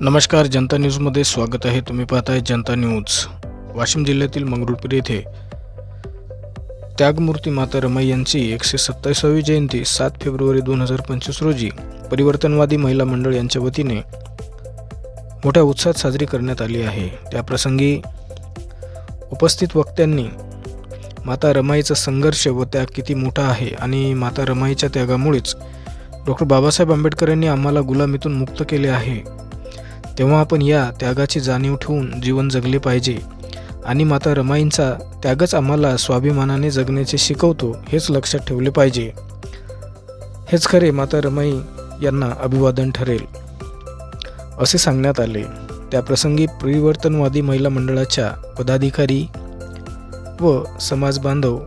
नमस्कार जनता न्यूजमध्ये स्वागत आहे. तुम्ही पाहताय जनता न्यूज. वाशिम जिल्ह्यातील मंगरुळपीर येथे त्यागमूर्ती माता रमाई यांची एकशे सत्तावीसावी जयंती सात फेब्रुवारी दोन हजार पंचवीस रोजी परिवर्तनवादी महिला मंडळ यांच्या वतीने मोठ्या उत्साहात साजरी करण्यात आली आहे. त्याप्रसंगी उपस्थित वक्त्यांनी माता रमाईचा संघर्ष व त्याग किती मोठा आहे आणि माता रमाईच्या त्यागामुळेच डॉक्टर बाबासाहेब आंबेडकर यांनी आम्हाला गुलामीतून मुक्त केले आहे. तेव्हा आपण या त्यागाची जाणीव ठेवून जीवन जगले पाहिजे. आणि माता रमाईंचा त्यागच आम्हाला स्वाभिमानाने जगण्याचे शिकवतो हेच लक्षात ठेवले पाहिजे. हेच खरे माता रमाई यांना अभिवादन ठरेल. असे सांगण्यात आले. त्याप्रसंगी परिवर्तनवादी महिला मंडळाच्या पदाधिकारी व समाज बांधव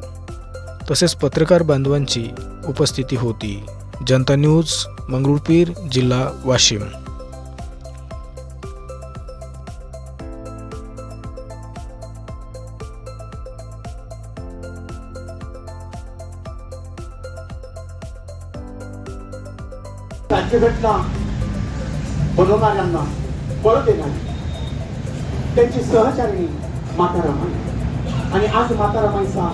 तसेच पत्रकार बांधवांची उपस्थिती होती. जनता न्यूज मंगरुळपीर जिल्हा वाशिम. राज्यघटना बनवणाऱ्यांना बळ देणारी त्यांची सहचारिणी माता रमाई आणि आज माता रमाईचा